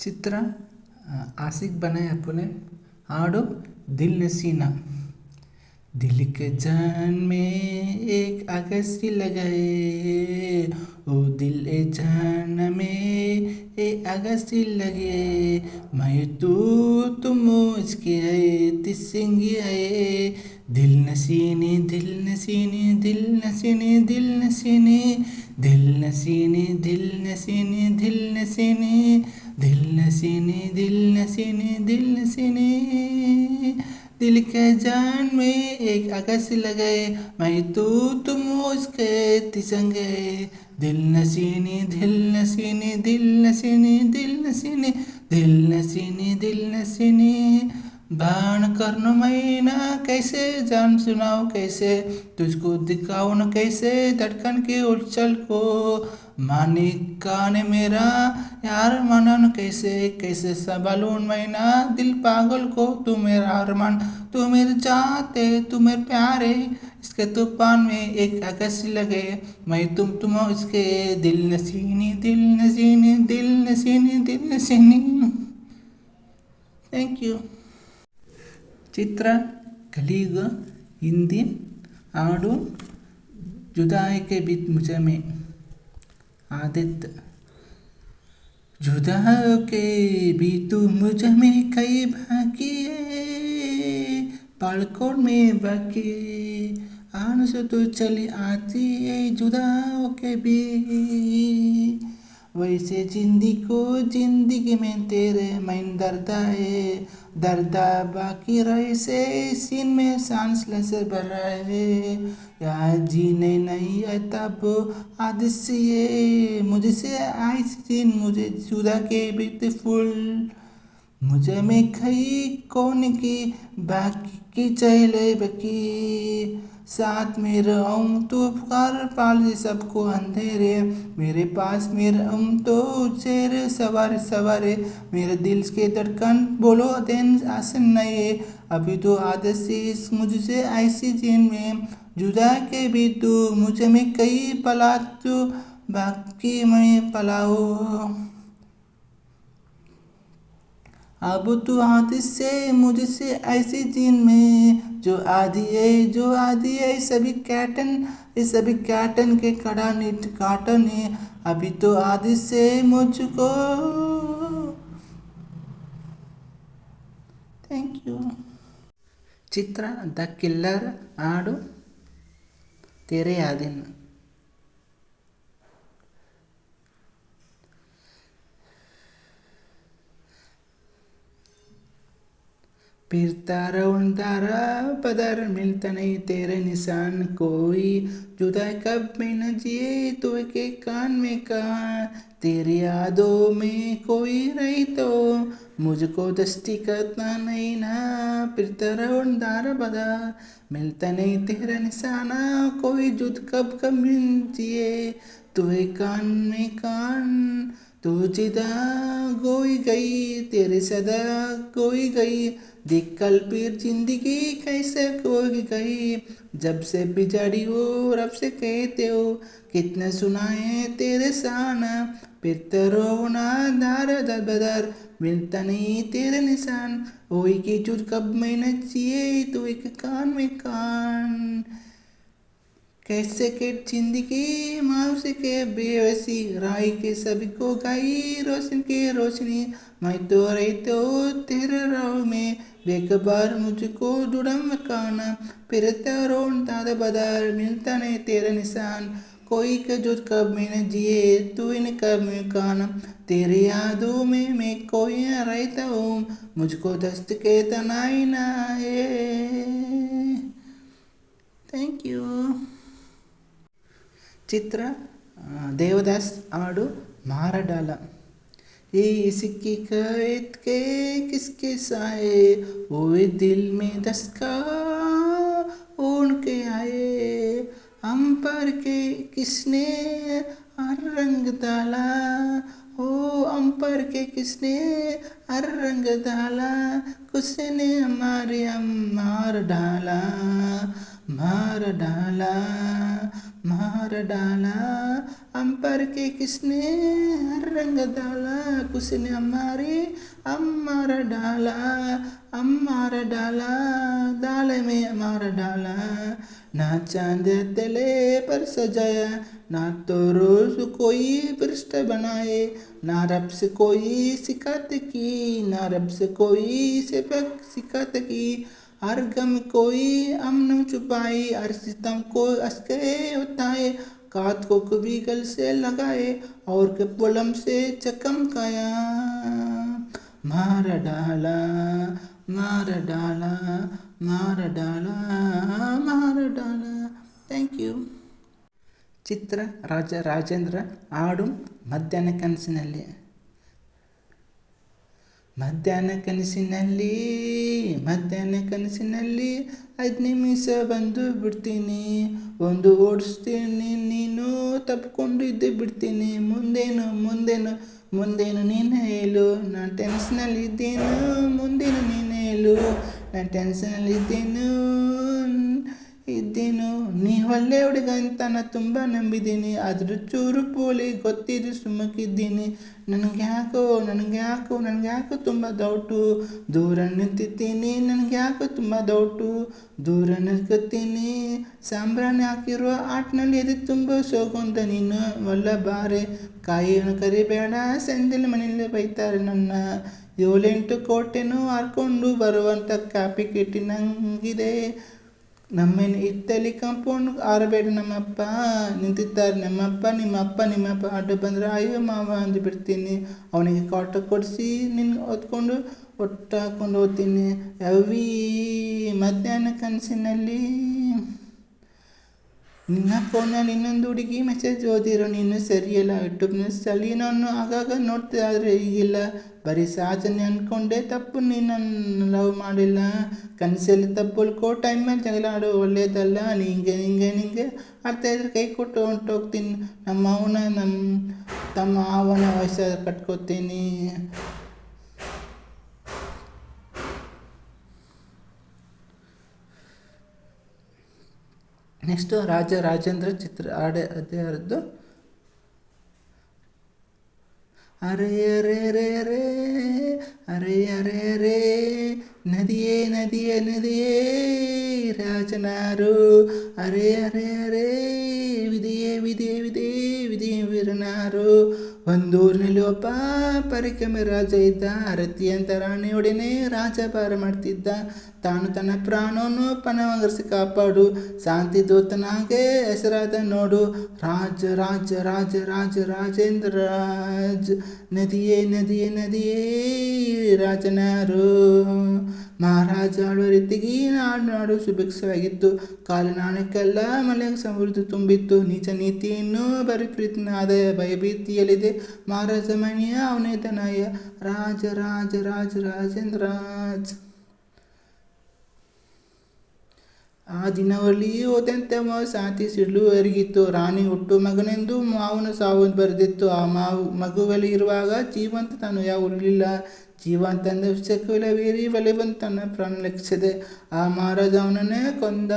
चित्र आशिक बनाए अपने हाಡು दिल नसीना दिल के जान में एक आगसी लगाए, ओ दिल ए जान में एक आगसी लगे। मैं तू तुम इसके आए तिसंगी आए दिल नसीने दिल नसीने दिल नसीने दिल नसीने दिल नसीने दिल नसीने दिल नसीने दिल नसीने दिल नसीने दिल नसीने दिल के जान में एक आकाश लगे, मैं तू तुम उसके तिसंगे। दिल नसीने दिल नसीने दिल नसीने दिल नसीने दिल नसीने दिल नसीने बाण करनो मैना कैसे? जान सुनाओ कैसे? तुझको दिखाओ न कैसे? धड़कन के उछल को मानिक काने मेरा। यार मनन कैसे? कैसे संभालूं मैना दिल पागल को तू मेरा अरमान तू मेरे चाहते, तू मेरे प्यारे। इसके तूफ़ान में एक आकाश लगे। मैं तुम तुम इसके दिल नसीनी दिल नसीनी दिल नसीनी दिल नसीनी थैंक यू ಚಿತ್ರ ಕಲೀಗ ಹಿಂದಿ ಹಾಡು ಜುದಾಯಿಕೆ ಬಿತ್ ಮುಜಮೆ आदित्य जुदा के भी तू मुझ में कई बाकी पलकों में बाकी आन से तू चली आती है जुदा के भी वैसे जिंदगी को जिंदगी में तेरे मैं दर्दा है दर्दा बाकी रहे से सीन में सांस लसे भर रहे या जीने नहीं है तब आदि से ये, मुझसे सीन मुझे जुदा के ब्यूटीफुल मुझे में खई कौन की बाकी की चले बकी। साथ में रहूँ तो पुकार पाल सबको अंधेरे। मेरे पास में रहूँ तो चेहरे सवारे सवारे। मेरे दिल के धड़कन, बोलो दिन आसन नहीं अभी तो आदत इस मुझसे ऐसी चीन में। जुदा के भी तू, मुझे में कई पला तू, बाकी मैं पलाओ अब तू हाथ से मुझसे ऐसी चीन में। जो आदि है जो आदि है सभी कैटन ये सभी कैटन के कड़ा निट काटन है अभी तो आदि से मुझको thank you Chitra the killer ಹಾಡು ತೆರೆ ಆದಿನ फिरता रौनदारा पदर मिलता नहीं तेरे निशान कोई। जुदा कब में न जिए तो के कान में कहा। तेरी यादों में कोई रही तो मुझको दस्ती करता नहीं ना। फिरता रौनदारा पदर मिलता नहीं तेरा निशाना कोई। जुद कब कब मिल जिए तो कान में कान। तू जिदा गोई गई, तेरे सदा गोई गई। देख कल फिर ज़िंदगी कैसे कोई गई? जब से बिजाड़ी हो, रब से कहते हो, कितने सुनाए तेरे साना फिर तरो ना दार दर बदर, मिलता नहीं तेरे निशान। वही की चुट कब मैं नचिए तो एक कान में कान। कैसे के ज़िंदगी माउस के बेवसी। राय के सभी को गाई, रोशन के रोशनी। मैं तो रही तो तेरे राव में। बेकबार मुझको जुड़म खाना फिरता रोनता बदार मिलता नहीं तेरा निशान कोई का जो कब मैंने जिए तू इन कब काना तेरी यादों में मैं कोई रहता हूँ मुझको दस्त के तनाई ना आए థ్యాంక్ యూ చిత్ర దేవదాస్ ఆడు మారడాల इसकी कैद के किसके साए हुए दिल में दस्का ओढ़ के आए हम पर के किसने हर रंग डाला? ओ, हम पर के किसने हर रंग डाला? किसने हमारे हम मार डाला? मार डाला मार डाला हम पर के किसने हर रंग डाला? उसने हमारी हमारा डाला हमारा डाला डाले में हमारा डाला। ना चाँद तले पर सजाया, ना तो रोज कोई पृष्ठ बनाए। ना रब से कोई शिकायत की, ना रब से कोई सिफक शिकायत की। हर गम कोई अमन छुपाई हर सितम को अस्के होता है कात को कभी गल से लगाए और के पुलम से चकमकाया मार डाला मार डाला मार डाला मार डाला ಥ್ಯಾಂಕ್ ಯು ಚಿತ್ರ ರಾಜ ರಾಜೇಂದ್ರ ಹಾಡು ಮಧ್ಯಾಹ್ನ ಕನಸಿನಲ್ಲಿ ಮಧ್ಯಾಹ್ನ ಕನಸಿನಲ್ಲಿ ಮಧ್ಯಾಹ್ನ ಕನಸಿನಲ್ಲಿ ಐದು ನಿಮಿಷ ಬಂದು ಬಿಡ್ತೀನಿ. ಒಂದು ಓಡಿಸ್ತೀನಿ, ನೀನು ತಪ್ಪಿಕೊಂಡು ಇದ್ದು ಬಿಡ್ತೀನಿ. ಮುಂದೇನು ಮುಂದೇನು ಮುಂದೇನು ನೀನು ಹೇಳು. ನಾನು ಟೆನ್ಷನಲ್ಲಿ ಇದ್ದೇನು? ಮುಂದೇನು ನೀನು ಹೇಳು. ನಾನು ಟೆನ್ಷನಲ್ಲಿ ಇದ್ದೇನು. ನೀ ಒಳ್ಳೆ ಹುಡುಗ ಅಂತ ನಾನು ತುಂಬ ನಂಬಿದ್ದೀನಿ. ಆದರೂ ಚೂರು ಪೋಲಿ ಗೊತ್ತಿದ್ದು ಸುಮ್ಮಕ್ಕಿದ್ದೀನಿ ನನಗೆ ಯಾಕೋ ನನಗೆ ಯಾಕೋ ನನಗೆ ಯಾಕೋ ತುಂಬ ದೌಟು ದೂರ ನಿಂತಿದ್ದೀನಿ. ನನಗೆ ಯಾಕೋ ತುಂಬ ದೌಟು ದೂರ ನಿಲ್ಕೊತೀನಿ ಸಾಂಬ್ರಾಣಿ ಹಾಕಿರೋ ಆಟ್ನಲ್ಲಿ ಎದೆ ತುಂಬ ಸೋಗುವಂತ ನೀನು ಒಳ್ಳೆ ಬಾರೆ. ಕಾಯಿಯನ್ನು ಕರಿಬೇಡ. ಸಂಜೆಲಿ ಮನೆಯಲ್ಲಿ ಬೈತಾರೆ ನನ್ನ. ಏಳೆಂಟು ಕೋಟೆನೂ ಹಾರ್ಕೊಂಡು ಬರುವಂಥ ಕಾಪಿ ಕಿಟ್ಟಿ ನಂಗಿದೆ. ನಮ್ಮನ್ನು ಹಿತ್ತಲಿ ಕಾಂಪೌಂಡ್ ಆರಬೇಡ ನಮ್ಮಪ್ಪ. ನಿಂತಿದ್ದಾರೆ ನಮ್ಮಪ್ಪ, ನಿಮ್ಮಪ್ಪ ನಿಮ್ಮಪ್ಪ. ಅಡ್ಡ ಬಂದರೆ, ಅಯ್ಯೋ ಮಾವ ಅಂದು ಬಿಡ್ತೀನಿ. ಅವನಿಗೆ ಕಾಟ ಕೊಡಿಸಿ ನಿನ್ನ ಹೊತ್ಕೊಂಡು ಒಟ್ಟು ಹಾಕ್ಕೊಂಡು ಹೋಗ್ತೀನಿ. ಯಾವೀ ಮಧ್ಯಾಹ್ನ ಕನಸಿನಲ್ಲಿ. ನಿನ್ನ ಫೋನಲ್ಲಿ ಇನ್ನೊಂದು ಹುಡುಗಿ ಮೆಸೇಜ್ ಓದಿರೋ, ನೀನು ಸರಿಯಲ್ಲ ನ್ಯೂಸಲ್ಲಿ ನಾನು ಆಗಾಗ ನೋಡ್ತಾ ಆದರೆ ಈಗಿಲ್ಲ. ಬರೀ ಸಾಧನೆ ಅಂದ್ಕೊಂಡೆ ತಪ್ಪು ನೀನು ಲವ್ ಮಾಡಿಲ್ಲ. ಕನಸಲ್ಲಿ ತಪ್ಪುಲ್ಕೋ ಟೈಮಲ್ಲಿ ಜಗಳ ಆಡೋ ಒಳ್ಳೇದಲ್ಲ. ನಿಂಗೆ ನಿಂಗೆ ನಿಂಗೆ ಅರ್ಥ ಇದ್ರೆ ಕೈ ಕೊಟ್ಟು ಹೊಂಟೋಗ್ತೀನಿ. ನಮ್ಮ ಅವನ ನಮ್ಮ ತಮ್ಮ ಅವನ ವಯಸ್ಸಾದ ಕಟ್ಕೋತೀನಿ. ನೆಕ್ಸ್ಟು ರಾಜ ರಾಜೇಂದ್ರ ಚಿತ್ರ ಆಡೆ ಅದೇ ಅರೆ ಅರೆ ಅರೆ ರೇ ಅರೆ ಅರೆ ರೇ ನದಿಯೇ ನದಿಯೇ ನದಿಯೇ, ರಾಜನಾರು. ಅರೆ ಅರೆ ಅರೆ, ವಿಧಿಯೇ ವಿಧಿಯೇ ವಿಧಿಯೇ ವಿಧಿಯೇ ವಿರನಾರು. ಒಂದೂರಿನಲ್ಲಿ ಒಬ್ಬ ಪರಿಕಮೆ ರಾಜ ಇದ್ದ, ಅರತಿಯಂತ ರಾಣಿಯೊಡನೆ ರಾಜಭಾರ ಮಾಡ್ತಿದ್ದ. ತಾನು ತನ್ನ ಪ್ರಾಣವನ್ನು ಪಣವಗರಿಸಿ ಕಾಪಾಡು. ಶಾಂತಿ ದೂತನಾಗೆ ಹೆಸರಾದ ನೋಡು. ರಾಜ ರಾಜ ರಾಜ ರಾಜ ರಾಜೇಂದ್ರ ರಾಜ್ ನದಿಯೇ ನದಿಯೇ ನದಿಯೇ ರಾಜನಾರು. ಮಹಾರಾಜ ಆಡುವ ರೀತಿಗೆ ನಾಡು ನಾಡು ಸುಭಿಕ್ಷವಾಗಿತ್ತು. ಕಾಲು ನಾಣಕ್ಕೆಲ್ಲ ಮಳೆಗೆ ಸಮೃದ್ಧಿ ತುಂಬಿತ್ತು. ನೀಚ ನೀತಿಯನ್ನು ಬರೀ ಪ್ರೀತಿನ ಭಯಭೀತಿಯಲ್ಲಿದೆ. ಮಹಾರಾಜ ಮನೆಯ ಅವನೇ ತನಯ ರಾಜ ರಾಜ ರಾಜ ರಾಜೇಂದ್ರ ರಾಜ್ ಆ ದಿನವಲ್ಲಿಯೇ ಸಿಡ್ಲು ಎರಗಿತ್ತು ರಾಣಿ ಹುಟ್ಟು ಮಗನೆಂದು ಮಾವನ ಸಾವು ಬರೆದಿತ್ತು. ಆ ಮಾವು ಮಗುವಲ್ಲಿ ಇರುವಾಗ ಜೀವಂತ ತಾನು ಯಾವ ಉಳಿಲಿಲ್ಲ ಜೀವಂತ ಅಂದ ವಿಷಯಕ್ಕೆ ವೀರಿ ಬಲೆ ಬಂದು ತನ್ನ ಪ್ರಾಣ ಲೆಕ್ಕಿಸಿದೆ. ಆ ಮಹಾರಾಜ ಅವನನ್ನೇ ಕೊಂದ.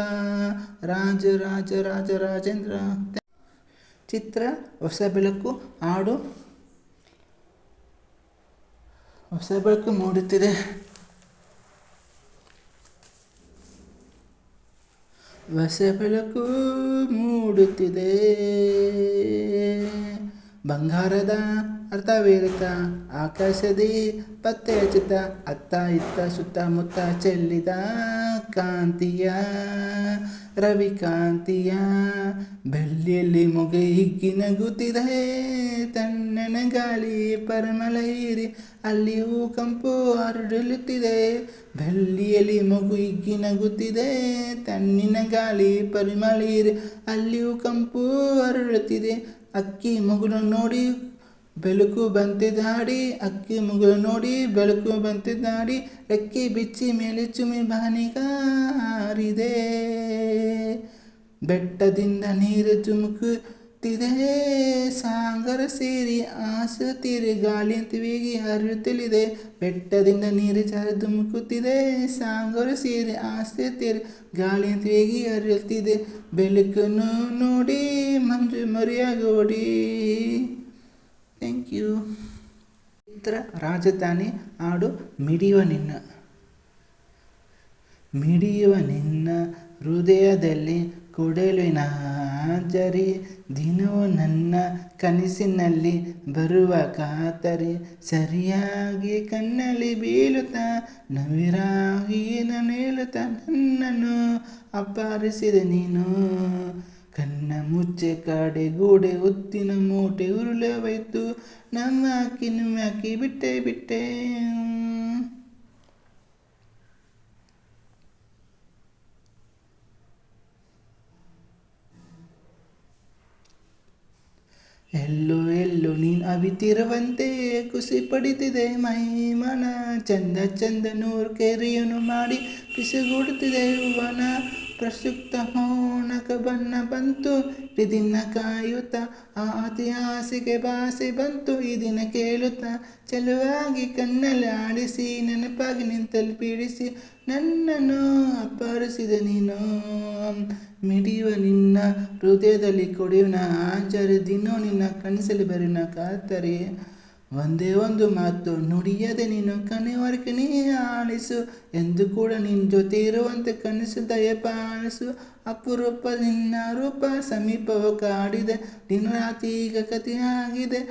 ರಾಜ ರಾಜ ರಾಜ, ರಾಜೇಂದ್ರ. ಚಿತ್ರ, ಹೊಸ ಬೆಳಕು, ಹಾಡು. ಹೊಸ ಬೆಳಕು ಮೂಡುತ್ತಿದೆ. ಹೊಸ ಬೆಳಕು ಮೂಡುತ್ತಿದೆ. ಬಂಗಾರದ ಅರ್ಥವೇರಿತ ಆಕಾಶದಿ ಪತ್ತೆ ಹಚ್ಚಿದ ಅತ್ತ ಇತ್ತ ಸುತ್ತಮುತ್ತ ಚೆಲ್ಲಿದ ಕಾಂತಿಯ ರವಿಕಾಂತಿಯ ಬೆಳ್ಳಿಯಲ್ಲಿ ಮೊಗೆ ಹಿಗ್ಗಿ ನಗುತ್ತಿದೆ. ತಣ್ಣನ ಗಾಳಿ ಪರಿಮಳ ಹೀರಿ ಅಲ್ಲಿಯೂ ಕಂಪು ಹರಡಲುತ್ತಿದೆ ಬೆಳ್ಳಿಯಲ್ಲಿ ಮಗು ಹಿಗ್ಗಿ ನಗುತ್ತಿದೆ. ತಣ್ಣಿನ ಗಾಳಿ ಪರಿಮಳ ಹೀರಿ ಅಲ್ಲಿಯೂ ಕಂಪು ಹರಡುತ್ತಿದೆ ಅಕ್ಕಿ ಮಗುನ ನೋಡಿ ಬೆಳಕು ಬಂತಿದ್ದಾಡಿ ಅಕ್ಕಿ ಮುಗುಳು ನೋಡಿ ಬೆಳಕು ಬಂತಿದ್ದಾಡಿ ರೆಕ್ಕೆ ಬಿಚ್ಚಿ ಮೇಲೆ ಚುಮಿ ಬಾನಿಗಾರಿದೆ ಬೆಟ್ಟದಿಂದ ನೀರು ಚುಮುಕುತ್ತಿದೆ ಸಾಗರ ಸೇರಿ ಆಸ ಗಾಳಿ ತಿವಿಗಿ ವೇಗಿ ಹರಿಯುತ್ತಲಿದೆ ಬೆಟ್ಟದಿಂದ ನೀರು ಜಾರ ಧುಮುಕುತ್ತಿದೆ ಸಾಗರ ಸೇರಿ ಆಸೆ ತೀರಿ, ಗಾಳಿ ತಿವಿಗಿ ವೇಗಿ ಹರಿಯುತ್ತಿದೆ ಬೆಳಕನ್ನು ನೋಡಿ ಮಂಜು ಮರಿಯಾಗೋಡಿ ಥ್ಯಾಂಕ್ ಯು ಚಿತ್ರ ರಾಜಧಾನಿ ಹಾಡು ಮಿಡಿಯುವ ನಿನ್ನ ಮಿಡಿಯುವ ನಿನ್ನ ಹೃದಯದಲ್ಲಿ ಕೊಡಲಿನ ಜರಿ ದಿನವೂ ನನ್ನ ಕನಸಿನಲ್ಲಿ ಬರುವ ಕಾತರಿ ಸರಿಯಾಗಿ ಕಣ್ಣಲ್ಲಿ ಬೀಳುತ್ತಾ ನವಿರಾಗಿ ನಾನು ಹೇಳುತ್ತ ನನ್ನನ್ನು ಅಪ್ಪಾರಿಸಿದೆ ನೀನು ಕಣ್ಣ ಮುಚ್ಚೆ ಕಾಡೆ ಗೋಡೆ ಒತ್ತಿನ ಮೂಟೆ ಉರುಳವೈತು ನಮ್ಮ ಹಾಕಿ ಬಿಟ್ಟೆ ಬಿಟ್ಟೆ. ಎಲ್ಲೋ ಎಲ್ಲೋ ನೀನ್ ಅವಿತಿರುವಂತೆ ಖುಷಿ ಪಡಿತಿದೆ. ಮೈ ಮನ ಚಂದ ಚಂದ ನೂರು ಕೆರೆಯನ್ನು ಮಾಡಿ ಬಿಸಿಗೂಡುತ್ತಿದೆ ಹೂವನ ಪ್ರಸುಪ್ತ ಹೋಣಕ ಬಣ್ಣ ಬಂತು. ದಿನ ಕಾಯುತ್ತಾ ಆತಿ ಆಸೆಗೆ ಭಾಸೆ ಬಂತು. ಈ ದಿನ ಕೇಳುತ್ತ, ಚೆಲುವಾಗಿ ಕಣ್ಣಲ್ಲಿ ಆಡಿಸಿ, ನೆನಪಾಗಿ ನಿಂತಲ್ಲಿ ಪೀಡಿಸಿ, ನನ್ನನ್ನು ಅಪ್ಪಾರಿಸಿದ ನೀನು. ಮಿಡಿಯುವ ನಿನ್ನ ಹೃದಯದಲ್ಲಿ ಕೊಡಿಯುವ ಆಚಾರ್ಯ ದಿನೋ ನಿನ್ನ ಕನಸಲ್ಲಿ ಬರೀನ ಕಾತರಿ. ಒಂದೇ ಒಂದು ಮಾತು, ನುಡಿಯದೆ ನೀನು ಕನೆಯವರೆಗೆ ನೀ ಆಳಿಸು. ಎಂದು ಕೂಡ ನಿನ್ನ ಜೊತೆ ಇರುವಂತೆ ಕನಸು ದಯಪಾಲಿಸು ಅಪರೂಪ ನಿನ್ನ ರೂಪ ಸಮೀಪವ ಕಾಡಿದೆ. ನಿನ್ನ ರಾತ್ರಿ ಈಗ ಕಥೆಯಾಗಿದೆ.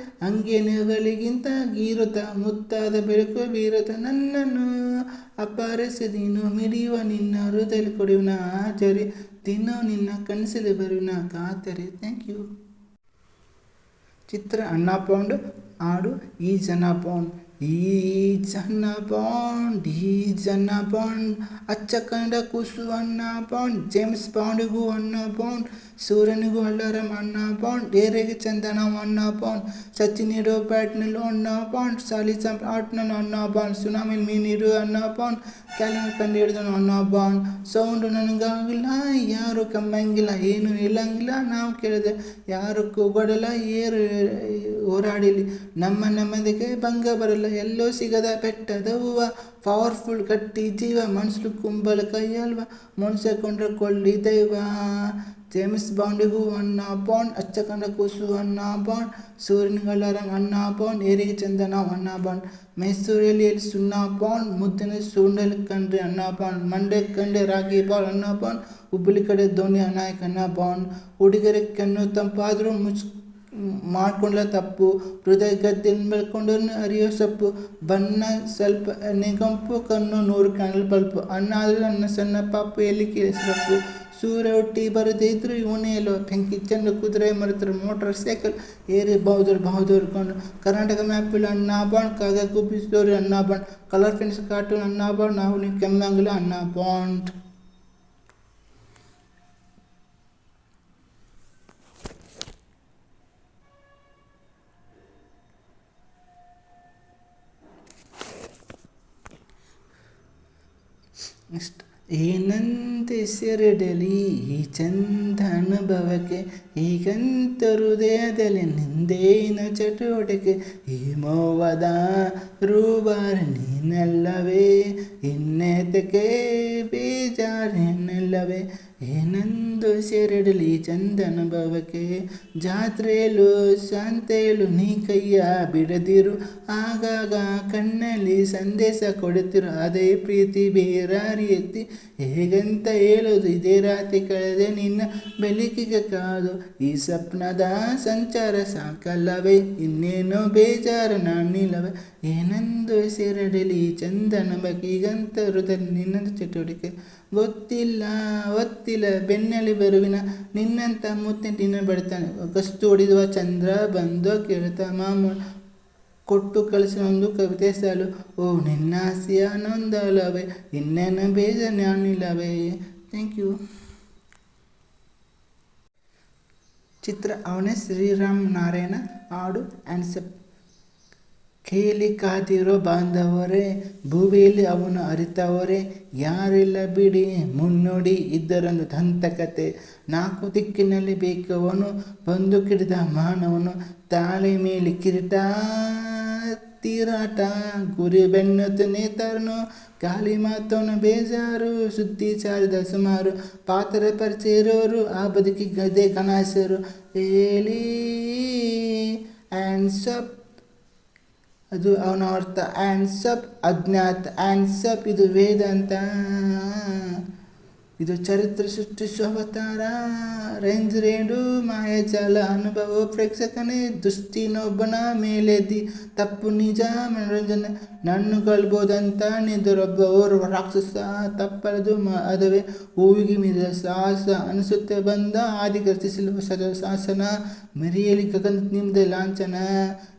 ನೆಗಳಿಗಿಂತ ಗೀರುತ ಮುತ್ತಾದ ಬೆಳಕು ಬೀರುತ ನನ್ನನ್ನು ಅಪಹರಿಸಿ ನೀನು ಮಿಡಿಯುವ ನಿನ್ನ ಹೃದಯ ಕೊಡುವಿನ ಆಚರಿ. ದಿನ ನಿನ್ನ ಕನಸಲ್ಲಿ ಬರುವಿನ ಕಾತರಿ. ಥ್ಯಾಂಕ್ ಯು ಚಿತ್ರ ಅಣ್ಣ ಪೌಂಡ್ ಹಾಡು ಈ ಜನ ಪೌಂಡ್ ಈ ಜನ ಬಾಂಡ್ ಈ ಜನ ಬಾಂಡ್ ಅಚ್ಚ ಕಂಡ ಕುಸು ಅಣ್ಣ ಬಾಂಡ್ ಜೇಮ್ಸ್ ಬಾಂಡ್ಗೂ ಅಣ್ಣ ಬಾಂಡ್ ಸೂರ್ಯನಿಗೂ ಅಲ್ಲಾರಂ ಅಣ್ಣ ಬಾಂಡ್ ಡೇರೆಗೆ ಚಂದನ ಅಣ್ಣ ಬಾಂಡ್ ಸಚಿನ್ ಇಡೋ ಬ್ಯಾಟ್ನಲ್ಲಿ ಅಣ್ಣ ಬಾಂಡ್ ಸಾಲಿ ಚಂಪ್ ಆಟ್ನಲ್ಲಿ ಅಣ್ಣ ಬಾಂಡ್ ಸುನಾಮಿಲ್ ಮೀನಿರು ಅಣ್ಣ ಬಾಂಡ್ ಕ್ಯಾಲೆಂಡರ್ ಕಂಡು ಹಿಡಿದನು ಅಣ್ಣ ಬಾಂಡ್ ಸೌಂಡು ನನಗಾಗಿಲ್ಲ ಯಾರು ಕಮ್ಮಂಗಿಲ್ಲ ಏನು ಹೇಳಂಗಿಲ್ಲ ನಾವು ಕೇಳಿದೆ ಯಾರು ಕೂಗಾಡಲ್ಲ ಏರು ಹೋರಾಡಿಲಿ ನಮ್ಮ ನೆಮ್ಮದಿಗೆ ಭಂಗ ಬರಲ್ಲ ಎಲ್ಲೋ ಸಿಗದ ಬೆಟ್ಟದ ಹೂವ ಪವರ್ಫುಲ್ ಗಟ್ಟಿ ಜೀವ ಮನುಷ್ಯರು ಕುಂಬಲ ಕೈಯಲ್ವ. ಮನುಷ್ಯ ಕೊಂಡ್ರೆ ಕೊಳ್ಳಿ ದೈವ. ಜೇಮ್ಸ್ ಬಾಂಡಿಗೂ ಅಣ್ಣ ಬಾಂಡ್ ಅಚ್ಚ ಕಂಡ ಕೂಸು ಅನ್ನ ಬಾಂಡ್ ಸೂರ್ಯನಗಳರಂಗ ಅನ್ನ ಬಾಂಡ್ ಏರಿಗೆ ಚಂದನ ಅನ್ನ ಬಾಂಡ್ ಮೈಸೂರಲ್ಲಿ ಎಲ್ಲಿ ಸುಣ್ಣ ಬಾಂಡ್ ಮುದ್ದಿನ ಸುಂಡಲ್ ಕಂಡ್ರೆ ಅನ್ನ ಬಾಂಡ್ ಮಂಡೆ ಕಂಡೆ ರಾಗಿ ಬಾಂಡ್ ಅನ್ನ ಬಾಂಡ್ ಹುಬ್ಬಳ್ಳಿ ಕಡೆ ಧೋನಿ ಅನಾಯಕ ಅನ್ನ ಬಾಂಡ್ ಹುಡುಗರ ಕಣ್ಣು ತಂಪಾದರೂ ಮುಚ್ ಮಾಡ್ಕೊಂಡ್ಲ ತಪ್ಪು ಹೃದಯ ಗದ್ದೆಯಲ್ಲಿ ಬೆಳ್ಕೊಂಡು ಅರಿಯೋ ಸೊಪ್ಪು, ಬಣ್ಣ ಸ್ವಲ್ಪ ನಿಗಂಪು ಕಣ್ಣು ನೂರು ಕಣ್ಣಲ್ಲಿ ಬಲ್ಪು ಆದ್ರೆ ಅನ್ನ ಸಣ್ಣ ಪಾಪು ಎಲ್ಲಿ ಕೇಳಿಸ್ಬೇಕು? ಸೂರ್ಯ ಹುಟ್ಟಿ ಬರದೇ ಇದ್ರು ಇವನೇ ಎಲ್ಲೋ ಬೆಂಕಿ ಚೆಂಡು ಕುದುರೆ ಮರೆತರು, ಮೋಟರ್, ಸೈಕಲ್ ಏರಿ ಬಹುದೂರ್ ಬಹದ್ದೂರು ಕೊಂಡು ಕರ್ನಾಟಕ ಮ್ಯಾಪಿಲ್ ಅಣ್ಣ ಬಾಣ್ ಕಾಗ ಕುಬ್ಬಿಸಿದವ್ರಿ ಅಣ್ಣ ಬಾಣ್ ಕಲರ್ ಫ್ರೆಂಡ್ಸ್ ಕಾರ್ಟೂನ್ ಅಣ್ಣ ಬಾಣ್ ನಾವು ನೀವು ಕೆಮ್ಮಂಗಿಲ್ಲ ಅಣ್ಣ ಬಾಂಡ್ ನೆಕ್ಸ್ಟ್ ಏನಂತೆ ಸೆರೆಡಲಿ? ಈ ಚಂದ ಅನುಭವಕ್ಕೆ ಈಗಂತ ಹೃದಯದಲ್ಲಿ ನಿಂದೇನ ಚಟುವಟಿಕೆ? ಈ ಮೋವದ ರೂಬಾರ್ ನೀನಲ್ಲವೇ? ಇನ್ನೇತಕ್ಕೆ ಬೇಜಾರೇನಲ್ಲವೇ ಏನಂದು ಸೆರಡಲಿ ಚಂದ ಅನುಭವಕ್ಕೆ ಜಾತ್ರೆಯಲ್ಲೂ ಶಾಂತೆಯಲ್ಲೂ ನೀ ಕೈಯ ಬಿಡದಿರು. ಆಗಾಗ ಕಣ್ಣಲ್ಲಿ ಸಂದೇಶ ಕೊಡುತ್ತಿರು. ಅದೇ ಪ್ರೀತಿ ಬೇರಾರಿ ಎತ್ತಿ. ಹೇಗಂತ ಹೇಳೋದು ಇದೇ ರಾತ್ರಿ ಕಳೆದೆ ನಿನ್ನ ಬೆಳಕಿಗೆ ಕಾದು. ಈ ಸ್ವಪ್ನದ ಸಂಚಾರ ಸಾಕಲ್ಲವೇ? ಇನ್ನೇನೋ ಬೇಜಾರು ನಾನಿಲ್ಲವೇ ಏನಂದು ಸೆರಡಲಿ ಚಂದನ ಈಗಂತ ಹೃದಯ ನಿನ್ನದು ಚಟುವಟಿಕೆ. ಗೊತ್ತಿಲ್ಲ, ಒತ್ತಿಲ್ಲ, ಬೆನ್ನಲ್ಲಿ ಬರುವಿನ, ನಿನ್ನಂತ ಮುತ್ತಿನ ಬಡ್ತಾನೆ. ಕಸ್ತು ಹೊಡಿದುವ ಚಂದ್ರ ಬಂದು ಕೇಳ್ತಾ ಮಾಮೂ ಕೊಟ್ಟು ಕಳಿಸಿದ ಒಂದು ಕವಿತೆ ಸಾಲು. ಓ, ನಿನ್ನ ಆಸೆಯ ನೊಂದಲವೇ ಇನ್ನೇನು ಬೇಜ ನಾನಿಲ್ಲವೇ. ಥ್ಯಾಂಕ್ ಯು ಚಿತ್ರ, ಅವನೇ ಶ್ರೀರಾಮ್ ನಾರಾಯಣ, ಹಾಡು ಆನ್ಸೆಪ್ ಕೇಳಿ ಕಾದಿರೋ ಬಾಂಧವರೇ ಭೂಮಿಯಲ್ಲಿ ಅವನು ಅರಿತವರೇ, ಯಾರಿಲ್ಲ ಬಿಡಿ, ಮುನ್ನುಡಿ ಇದ್ದರೊಂದು ದಂತಕತೆ. ನಾಲ್ಕು ದಿಕ್ಕಿನಲ್ಲಿ ಬೇಕವನು, ಬಂದು ಕಿಡಿದ ಮಾನವನು, ತಾಳೆ ಮೇಲೆ ಕಿರೀಟ ತೀರಾಟ, ಗುರಿ ಬೆನ್ನತ್ತು ನೇತರನು, ಗಾಲಿ ಮಾತವನು ಬೇಜಾರು, ಸುದ್ದಿ ಚಾರಿದ ಸುಮಾರು, ಪಾತ್ರ ಪರಿಚಯ ಇರೋರು ಆ ಬದುಕಿ ಗದೆ ಕನಾಸರು ಹೇಳಿ ಆ್ಯಂಡ್ ಸಪ್ ಅದು ಅವನ ಅರ್ಥ ಆನ್ಸಪ್, ಅಜ್ಞಾತ. ಆನ್ಸಪ್, ಇದು ವೇದಾಂತ ಇದು ಚರಿತ್ರ ಸೃಷ್ಟಿಸುವ ಅವತಾರ. ರೇಂಜ್ ರೇಡು ಮಾಯಾಜಾಲ, ಅನುಭವ ಪ್ರೇಕ್ಷಕನೇ. ದುಷ್ಟಿನೊಬ್ಬನ ಮೇಲೆದ್ದಿ ತಪ್ಪು ನಿಜ. ಮನೋರಂಜನೆ, ನನ್ನ ಕಲ್ಬೋದಂತ ನಿದ್ದರೊಬ್ಬ ಓರ್ವ ರಾಕ್ಷಸ ತಪ್ಪದು ಮ, ಅದುವೆ. ಹೂವಿಗೆ ಮೀರಿದ ಸಾಹಸ ಅನಿಸುತ್ತೆ ಬಂದ. ಆದಿ ಗರ್ತಿಸಿಲ್ವ ಸದ ಶಾಸನ ಮರಿಯಲಿ ಗಗನ ನಿಮ್ಮದೆ ಲಾಂಛನ.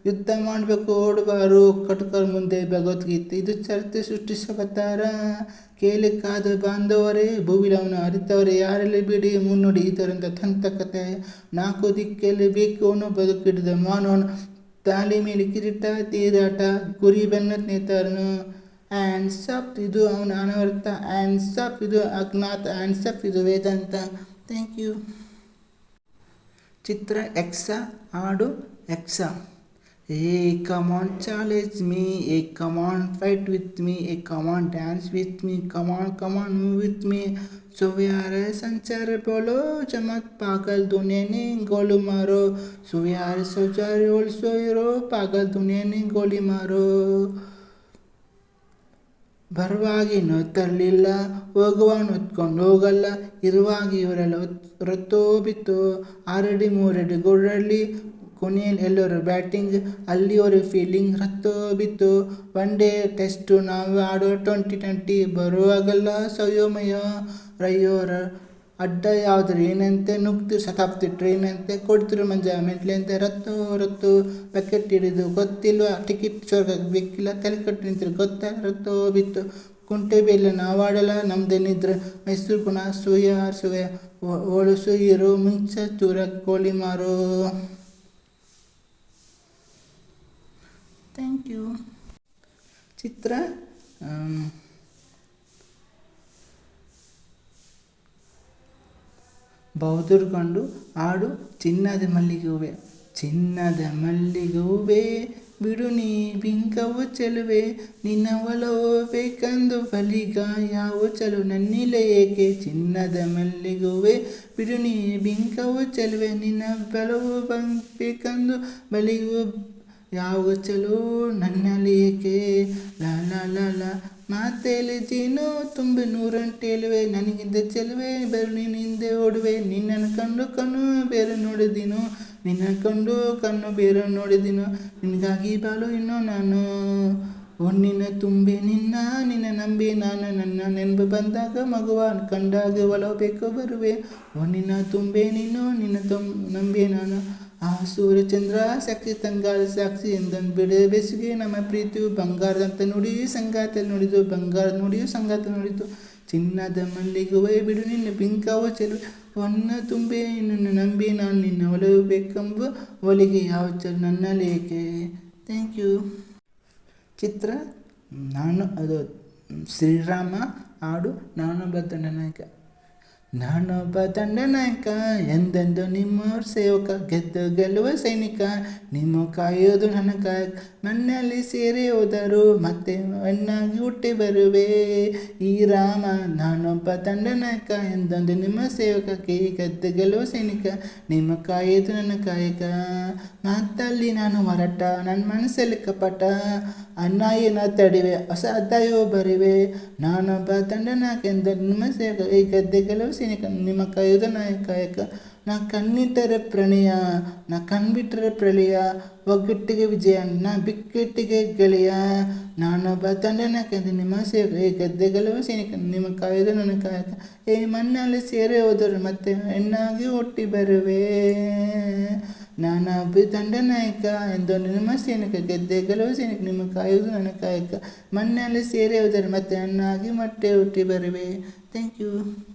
ಯುದ್ಧ ಮಾಡಬೇಕು, ಓಡಬಾರು, ಕಟುಕರ ಮುಂದೆ ಭಗವದ್ಗೀತೆ. ಇದು ಚರಿತ್ರೆ ಸೃಷ್ಟಿಸಬತ್ತಾರ ಕೇಳಿಕಾದ ಬಾಂಧವರೇ, ಭೂವಿಲವನ ಅರಿತವರೇ. ಯಾರಲ್ಲಿ ಬಿಡಿ ಮುನ್ನುಡಿ ಇದರಿಂದ ದಂತಕತೆ ನಾಲ್ಕು ದಿಕ್ಕಲ್ಲಿ ಬೇಕು ಬದುಕಿಡಿದ ಮಾನವನ ತಾಲಿ ಮೇಲೆ ಕಿರೀಟ ತೀರಾಟ. ಗುರಿ ಬೆನ್ನ ನೇತಾರನು. ಆ್ಯಂಡ್ ಇದು ಅವನ ಅನವರ್ಥ ಆ್ಯಂಡ್ ಇದು ಅಜ್ಞಾತ. ಆ್ಯಂಡ್ ಇದು ವೇದಾಂತ. Thank you. ಚಿತ್ರ ಎಕ್ಸ, ಹಾಡು ಎಕ್ಸ. Hey come on on, me me. Hey, fight on, me with me. Dance with me dance come on me. Come on, come on, move with ಸಂಚಾರ ಬೋಲೋ ಚಮತ್ ಪಾಗಲ್ ದುನಿಯನೆ ಗೋಲು ಮಾರೋ ಸುವ್ಯಾರ ಸಂಚಾರ ಓಲ್ಸೋ ಇರೋ ಪಾಗಲ್ ದುನಿಯನೆ ಗೋಲಿ ಮಾರೋ ಬರುವಾಗಿನೂ ತರಲಿಲ್ಲ ಹೋಗುವಾನು ಹೊತ್ಕೊಂಡು ಹೋಗಲ್ಲ ಇರುವಾಗ ಇವರೆಲ್ಲ ರೊತ್ತೋ ಬಿತ್ತೋ ಆರಡಿ ಮೂರಡಿ ಗುರಳ್ಳಿ ಕೊನೆಯಲ್ಲಿ ಎಲ್ಲರೂ ಬ್ಯಾಟಿಂಗ್ ಅಲ್ಲಿಯವರು ಫೀಲ್ಡಿಂಗ್ ರತ್ತು ಬಿತ್ತು. ಒನ್ ಡೇ ಟೆಸ್ಟು ನಾವು ಆಡೋ ಟ್ವೆಂಟಿ ಟ್ವೆಂಟಿ ಬರುವಾಗೆಲ್ಲ ಸಯೋಮಯ ರಯ್ಯೋರ ಅಡ್ಡ ಯಾವ್ದ್ರ? ಏನಂತೆ ನುಗ್ದು ಟ್ರೈನ್ ಅಂತೆ ಕೊಡ್ತಿರು ಮಂಜ? ಮೆಂಟ್ಲಿ ಅಂತೆ ರತ್ತು ರತ್ತು. ಬಕೆಟ್ ಹಿಡಿದು ಗೊತ್ತಿಲ್ವ? ಟಿಕೆಟ್ ಸ್ವರ್ಗ ಬೇಕಿಲ್ಲ? ತಲೆ ಕಟ್ಟು ನಿಂತರು ಗೊತ್ತ? ರತ್ತು ಬಿತ್ತು. ಕುಂಟೆ ಬೇಲೆ ನಾವಾಡಲ್ಲ ನಮ್ದೇನಿದ್ರೆ ಮೈಸೂರು ಗುಣ ಸೂಯ ಸುಯ ಓಳು ಸುಯಿರು ಮುಂಚೆ ಚೂರ ಕೋಳಿ ಮಾರು. ಥ್ಯಾಂಕ್ ಯು ಚಿತ್ರ ಬೌದುರ್ಗೊಂಡು ಹಾಡು ಚಿನ್ನದ ಮಲ್ಲಿಗೆ ಹೂವೆ. ಚಿನ್ನದ ಮಲ್ಲಿಗೆ ಹೂವೆ, ಬಿಡು ನೀ ಬಿಂಕವು ಚೆಲುವೆ. ನಿನ್ನ ಒಲವು ಬೇಕಂದು ಬಲಿಗ ಯಾವ ಚಲು ನನ್ನಿಲೆ ಏಕೆ? ಚಿನ್ನದ ಮಲ್ಲಿಗೆ ಹೂವೆ, ಬಿಡು ನೀ ಬಿಂಕವು ಚೆಲುವೆ. ನಿನ್ನ ಬಲವು ಬೇಕಂದು ಬಲಿಗು ಯಾವ ಚಲೋ ನನ್ನ ಲಾಲಾ ಲಾ ಲಾ ಲಾ. ಮಾತೇಲಿ ಜೀನು ತುಂಬಿ ನೂರಂಟೇಳುವೆ ನನಗಿಂದ ಚೆಲುವೆ ಬೇರೆ ನೀನು ಹಿಂದೆ ಓಡುವೆ. ನಿನ್ನನ್ನು ಕಂಡು ಕಣ್ಣು ಬೇರೆ ನೋಡಿದೀನು. ನಿನ್ನನ್ನು ಕಂಡು ಕಣ್ಣು ಬೇರೆ ನೋಡಿದೀನು. ನಿನಗಾಗಿ ಬಾಳು ಇನ್ನು ನಾನು. ಹೊನ್ನಿನ ತುಂಬಿ ನಿನ್ನ ನಿನ್ನ ನಂಬಿ ನಾನು. ನನ್ನ ನೆನಪು ಬಂದಾಗ ಮಗುವ ಕಂಡಾಗ ಒಲಬೇಕು ಬರುವೆ. ಹೊನ್ನಿನ ತುಂಬೆ ನೀನು, ನಿನ್ನ ತುಂ, ನಂಬಿ ನಾನು. ಆ ಸೂರ್ಯಚಂದ್ರ ಸಾಕ್ಷಿ ತಂಗಾಳ ಸಾಕ್ಷಿ ಎಂದೊಂದು ಬಿಡ ಬೆಸಿಗೆ ನಮ್ಮ ಪ್ರೀತಿಯು ಬಂಗಾರದಂತ ನುಡಿ ಸಂಗಾತ ನುಡಿದು, ಬಂಗಾರ ನುಡಿಯು ಸಂಗಾತ ನುಡಿದು. ಚಿನ್ನದ ಮಲ್ಲಿಗೆ ಬಿಡು ನಿನ್ನ ಬಿಂಕವು ಚೆಲು ಹೊನ್ನ ತುಂಬೆ ನಿನ್ನ ನಂಬಿ ನಾನು ನಿನ್ನ ಒಲವು ಬೇಕೆಂಬ ಒಲಿಗೆ ಯಾವ ಚಲು ನನ್ನ ಲೇಖೆ ಥ್ಯಾಂಕ್ ಯು ಚಿತ್ರ, ನಾನು ಅದು ಶ್ರೀರಾಮ ಹಾಡು ನಾನೊಬ್ಬ ದಂಡನಾಯಕ ನಾನೊಬ್ಬ ದಂಡನಾಯಕ ಎಂದೆಂದು ನಿಮ್ಮವ್ರ ಸೇವಕ, ಗೆದ್ದು ಗೆಲ್ಲುವ ಸೈನಿಕ. ನಿಮ್ಮ ಕಾಯೋದು ನನ್ನ ಕಾಯಕ ಮನೆಯಲ್ಲಿ ಸೇರಿ ಹೋದರು, ಮತ್ತೆ ಮಣ್ಣಾಗಿ ಹುಟ್ಟಿ ಬರುವೆ. ಈ ರಾಮ, ನಾನೊಬ್ಬ ದಂಡನಾಯಕ ಎಂದೊಂದು ನಿಮ್ಮ ಸೇವಕ ಕೈ ಗೆದ್ದು ಗೆಲ್ಲುವ ಸೈನಿಕ. ನಿಮ್ಮ ಕಾಯೋದು ನನ್ನ ಕಾಯಕ. ಮಾತಲ್ಲಿ ನಾನು ಹೊರಟ ನನ್ನ ಮನಸ್ಸಲ್ಲಿ ಕಪಟ. ಅನ್ನಾಯಿನ ತಡಿವೆ ಹೊಸ ಅಧ್ಯಾಯವು ಬರಿವೆ. ನಾನೊಬ್ಬ ದಂಡನಾಯಕೆಂದ ನಿಮ್ಮ ಸೇವಕ ಈ ಗದ್ದೆ ಗೆಲುವು ಸೈನಿಕ ನಿಮ್ಮ ಕೈದ ಕಾಯಕ ನಾ ಕಣ್ಣಿಟ್ಟರೆ ಪ್ರಣಯ, ನಾ ಕಣ್ಬಿಟ್ಟರೆ ಪ್ರಳಯ, ಒಗ್ಗಟ್ಟಿಗೆ ವಿಜಯ, ನಾ ಬಿಕ್ಕಿಟ್ಟಿಗೆ ಗೆಳೆಯ. ನಾನೊಬ್ಬ ದಂಡನಾಯಕೆಂದು ನಿಮ್ಮ ಸೇವೆ ಗದ್ದೆ ಗೆಲುವ ಸೈನಿಕ ನಿಮ್ಮ ಕಾಯ್ದ ನನ್ನ ಕಾಯಕ. ಏ, ಮಣ್ಣಲ್ಲಿ ಸೇರಿ ಹೋದರು ಮತ್ತೆ ಹೆಣ್ಣಾಗಿ ಒಟ್ಟಿ ಬರುವೆ. ನಾನೊಬ್ಬ ದಂಡನಾಯಕ ಎಂದು ನಿಮ್ಮ ಸೈನಿಕ ಗೆದ್ದೆ ಗೆಲುವ ಸೈನಿಕ ನಿಮ್ಮ ಕಾಯುವುದು ನನ್ನ ಕಾಯಕ. ಮಣ್ಣಲ್ಲಿ ಸೇರಿ ಹೋದರೆ ಮತ್ತೆ ಹಣ್ಣಾಗಿ ಮೊಟ್ಟೆ ಹುಟ್ಟಿ ಬರುವೆ. ಥ್ಯಾಂಕ್ ಯು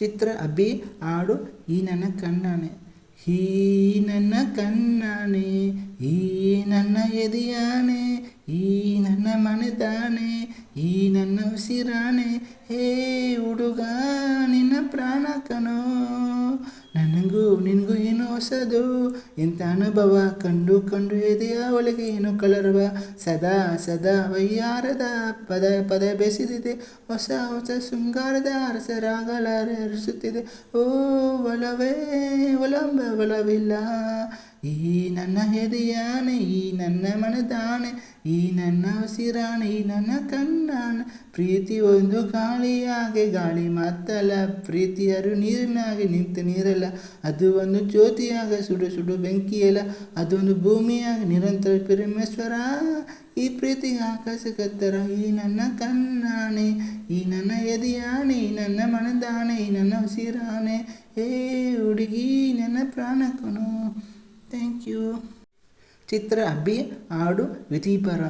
ಚಿತ್ರ ಅಭಿ ಆಡು ಈ ನನ್ನ ಕಣ್ಣಾನೆ ಈ ನನ್ನ ಕಣ್ಣಾನೆ ಈ ನನ್ನ ಎದೆಯಾನೆ ಈ ನನ್ನ ಮನೆದಾನೆ ಈ ನನ್ನ ಉಸಿರಾನೆ, ಹೇ ಹುಡುಗ ನಿನ್ನ ಪ್ರಾಣ ನನಗೂ, ನಿನಗೂ ಏನು ಹೊಸದು. ಎಂಥ ಅನುಭವ? ಕಂಡು ಕಂಡು ಎದೆಯ ಒಳಗೆ ಏನು ಕಲರವ? ಸದಾ ಸದಾ ವೈಯಾರದ ಪದ ಪದ ಬೆಸಿದಿದೆ. ಹೊಸ ಹೊಸ ಶೃಂಗಾರದ ಅರಸರಾಗಲ ಹರಿಸುತ್ತಿದೆ ಓ, ಒಲವೇ, ಒಲಂಬ, ಒಲವಿಲ್ಲ. ಈ ನನ್ನ ಹೆದೆಯಾನೆ, ಈ ನನ್ನ ಮನದಾನೆ, ಈ ನನ್ನ ಉಸಿರಾಣೆ, ಈ ನನ್ನ ಕಣ್ಣಾನೆ ಪ್ರೀತಿ ಒಂದು ಗಾಳಿಯಾಗೆ, ಗಾಳಿ ಮಾತಲ್ಲ ಪ್ರೀತಿಯರು ನೀರಿನಾಗೆ ನಿಂತ ನೀರಲ್ಲ. ಅದು ಒಂದು ಜ್ಯೋತಿಯಾಗ, ಸುಡು ಸುಡು ಬೆಂಕಿಯಲ್ಲ. ಅದೊಂದು ಭೂಮಿಯಾಗಿ, ನಿರಂತರ ಪರಮೇಶ್ವರ. ಈ ಪ್ರೀತಿ ಆಕಾಶ ಕತ್ತರ ಈ ನನ್ನ ಕಣ್ಣಾಣೆ, ಈ ನನ್ನ ಎದೆಯಾಣೆ ಈ ನನ್ನ ಮನದಾಣೆ, ಈ ನನ್ನ ಉಸಿರಾಣೆ. ಏ ಹುಡುಗಿ, ನನ್ನ ಪ್ರಾಣಕನು ಥ್ಯಾಂಕ್ ಯು ಚಿತ್ರ ಬಿ, ಹಾಡು ವಿಧಿಪರ.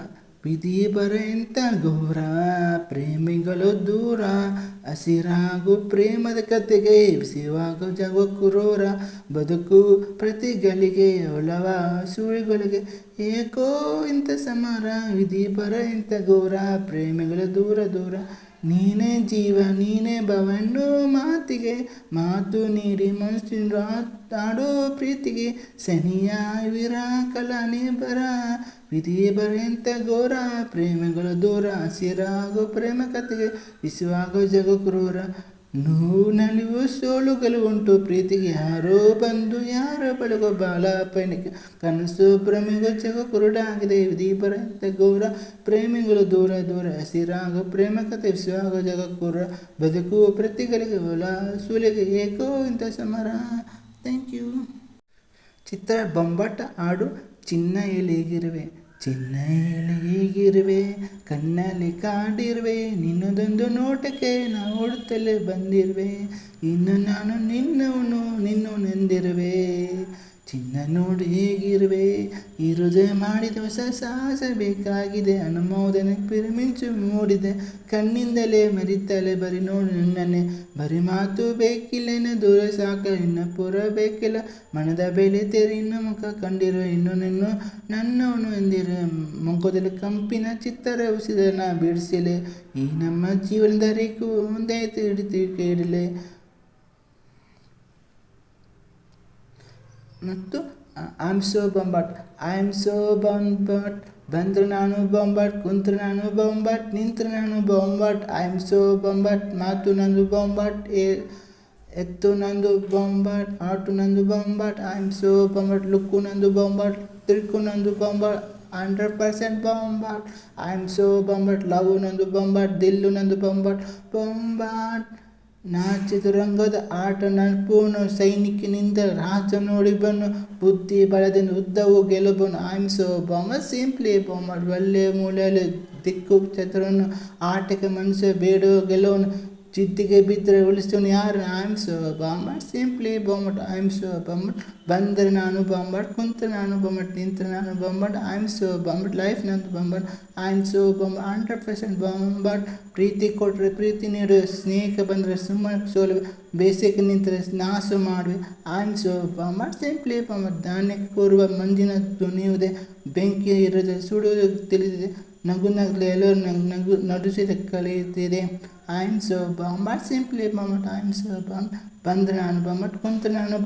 ವಿಧಿಪರ ಎಂತ ಘೋರ ಪ್ರೇಮಿಗಳು ದೂರ. ಹಸಿರಾಗು ಪ್ರೇಮದ ಕತೆಗೆ ಬಿಸಿವಾಗು ಜಗ ಕುರೋರ. ಬದುಕು ಪ್ರತಿಗಳಿಗೆ ಒಲವ, ಸುಳಿಗಳಿಗೆ ಏಕೋ ಇಂಥ ಸಮರ. ವಿಧಿಪರ ಎಂತ ಘೋರ ಪ್ರೇಮಿಗಳು ದೂರ ದೂರ. ನೀನೇ ಜೀವ, ನೀನೇ ಬವಣ್ಣು ಮಾತಿಗೆ, ಮಾತು ನೀಡಿ ಮನಸ್ಸಿನ ಆಡೋ ಪ್ರೀತಿಗೆ ಸನಿಯ ವಿರ ಕಲಾನೆ ಬರ ವಿಧಿ ಬರೆಯಂತ ಘೋರ, ಪ್ರೇಮಿಗಳು ದೂರ ಹಸಿರಾಗೋ ಪ್ರೇಮ ಕತೆಗೆ ಬಿಸುವಾಗೋ ಜಗ ಕ್ರೂರ ನೋವು ಸೋಲುಗಳು ಉಂಟು ಪ್ರೀತಿಗೆ ಯಾರೋ ಬಂದು ಯಾರೋ ಬಳಗ ಬಾಲ ಪೈಣಿಕ ಕನಸು ಪ್ರೇಮಿಗಳು ಜಗ ಕುರುಡಾಗಿದೆ ದೀಪರ ಬರೆಂತ ಗೌರ. ಪ್ರೇಮಿಗಳು ದೂರ ದೂರ, ಹಸಿರಾಗ ಪ್ರೇಮ ಕತೆ, ವಿಶ್ವಾಗೋ ಜಗ ಕುರ. ಬದುಕು ಪ್ರತಿಗಳಿಗೆ ಹೊಲ, ಸೂಲಿಗೆ ಏಕೋ ಇಂಥ ಸಮರ. Thank you. ಚಿತ್ರ ಬೊಂಬಾಟ ಹಾಡು ಚಿನ್ನ ಎಲೆಗಿರುವೆ. ಚಿನ್ನ ಹೀಗಿರುವೆ ಕಣ್ಣಲ್ಲಿ ಕಾಡಿರುವೆ ನಿನ್ನದೊಂದು ನೋಟಕ್ಕೆ ನಾ ಓಡುತ್ತಲೇ ಬಂದಿರುವೆ. ಇನ್ನು ನಾನು ನಿನ್ನವನು ನಿನ್ನವನೆಂದಿರುವೆ ಚಿನ್ನ ನೋಡಿ ಹೀಗಿರುವೆ? ಇರುದೆ ಮಾಡಿದ ಹೊಸ ಸಾಹಸ ಬೇಕಾಗಿದೆ. ಅನುಮೋದನೆ ಪಿರಮಿಂಚು ಮೂಡಿದೆ. ಕಣ್ಣಿಂದಲೇ ಮರಿತಲೆ ಬರಿ ನೋಡು ನನ್ನನ್ನೇ. ಬರಿ ಮಾತು ಬೇಕಿಲ್ಲೇನ ದೂರ ಸಾಕ, ಇನ್ನು ಪುರ ಬೇಕಿಲ್ಲ. ಮನದ ಬೆಲೆ ತೆರೆ ಇನ್ನು ಮುಖ ಕಂಡಿರುವ ಇನ್ನು ನಿನ್ನು ನನ್ನವನು ಎಂದಿರು. ಮುಖದಲ್ಲಿ ಕಂಪಿನ ಚಿತ್ತರ ಉಸಿರನ ಬಿಡಿಸಿಲೆ ಈ ನಮ್ಮ ಜೀವನದ ರೇಖು ಮುಂದೆ ತಿಳಿ ಕೇಳಿಲೆ. ಮತ್ತು ಐ ಆಮ್ ಸೋ ಬೊಂಬಾಟ್ ಐ ಆಮ್ ಸೋ ಬೊಂಬಾಟ್ ಬಂದ್ರೆ ನಾನು ಬೊಂಬಾಟ್ ಕುಂತ್ರೆ ನಾನು ಬೊಂಬಾಟ್ ನಿಂತ್ರೆ ನಾನು ಬೊಂಬಾಟ್ ಐ ಆಮ್ ಸೋ ಬೊಂಬಾಟ್ ಮಾತು ನಂದು ಬೊಂಬಾಟ್ ಏ ಎತ್ತು ನಂದು ಬೊಂಬಾಟ್ ಆಟು ನಂದು ಬೊಂಬಾಟ್ ಐ ಆಮ್ ಸೋ ಬೊಂಬಾಟ್ ಲುಕ್ಕು ನಂದು ಬೊಂಬಾಟ್ ತಿರುಕು ನಂದು ಬೊಂಬಾಟ್ ಹಂಡ್ರೆಡ್ ಪರ್ಸೆಂಟ್ ಬೊಂಬಾಟ್ ಐ ಆಮ್ ಸೋ ಬೊಂಬಾಟ್ ಲವ್ ನಂದು ಬೊಂಬಾಟ್ ದಿಲ್ಲು ನಂದು ಬೊಂಬಾಟ್ ಬೊಂಬಾಟ್ ನಾಚಿದ ರಂಗದ ಆಟ ನಡ್ಪೂನು ಸೈನಿಕನಿಂದ ರಾಜ ನೋಡಿ ಬನ್ನು ಬುದ್ಧಿ ಬಲದಿಂದ ಉದ್ದವು ಗೆಲುಬನು ಐಮ್ ಸೋ ಬೊಮ್ಮ ಸಿಂಪ್ಲಿ ಬೊಮ್ಮ ಒಳ್ಳೆ ಮೂಲೆಯಲ್ಲಿ ದಿಕ್ಕು ಚತುರನು ಆಟಕ್ಕೆ ಮನುಷ್ಯ ಬೇಡೋ ಗೆಲುವನು ಜಿದ್ದಿಗೆ ಬಿದ್ದರೆ ಉಳಿಸ್ತೇನೆ ಯಾರು ಆಮ್ ಸೋ ಬಾಂಬಾಟ್ ಸಿಂಪ್ಲಿ ಬಾಂಬಟ್ ಐ ಆಮ್ ಸೋ ಬಾಂಬಟ್ ಬಂದರೆ ನಾನು ಬಾಂಬಾಟ್ ಕುಂತ ನಾನು ಬಾಂಬಟ್ ನಿಂತರೆ ನಾನು ಬಾಂಬಟ್ ಐ ಆಮ್ ಸೋ ಬಾಂಬಟ್ ಲೈಫ್ ನಂದು ಐ ಆಮ್ ಸೋ ಬಾಂಬ ಹಂಡ್ರೆಡ್ ಪರ್ಸೆಂಟ್ ಬಾಂಬಾಟ್ ಪ್ರೀತಿ ಕೊಟ್ಟರೆ ಪ್ರೀತಿ ನೀಡು, ಸ್ನೇಹ ಬಂದರೆ ಸುಮ್ಮನೆ ಸೋಲು. ಬೇಸಿಗೆ ನಿಂತರೆ ನಾಶ ಮಾಡುವೆ. ಆಮ್ ಸೋ ಬಾಂಬಟ್ ಸಿಂಪ್ಲಿ ಬಾಂಬಟ್ ಧಾನ್ಯಕ್ಕೆ ಕೂರುವ ಮಂಜಿನ ಧ್ವನಿಯುವುದೇ ಬೆಂಕಿ ಇರದೆ ಸುಡುವುದು ತಿಳಿದಿದೆ. ನಗು ನಗಲು ಎಲ್ಲರೂ ನಗು ನಡುಸಿದ ಕಲಿಯುತ್ತಿದೆ ಐ ಆಮ್ ಸೋ ಬೊಂಬಾಟ್ ಸಿಂಪ್ಲಿ ಬಾಂಬಟ್ ಐ ಆಮ್ ಸೋ ಬಾಂಬ್ ಬಂದ್ರೆ ನಾನು ಬೊಂಬಟ್ ಕುಂತ್ರೆ ನಾನು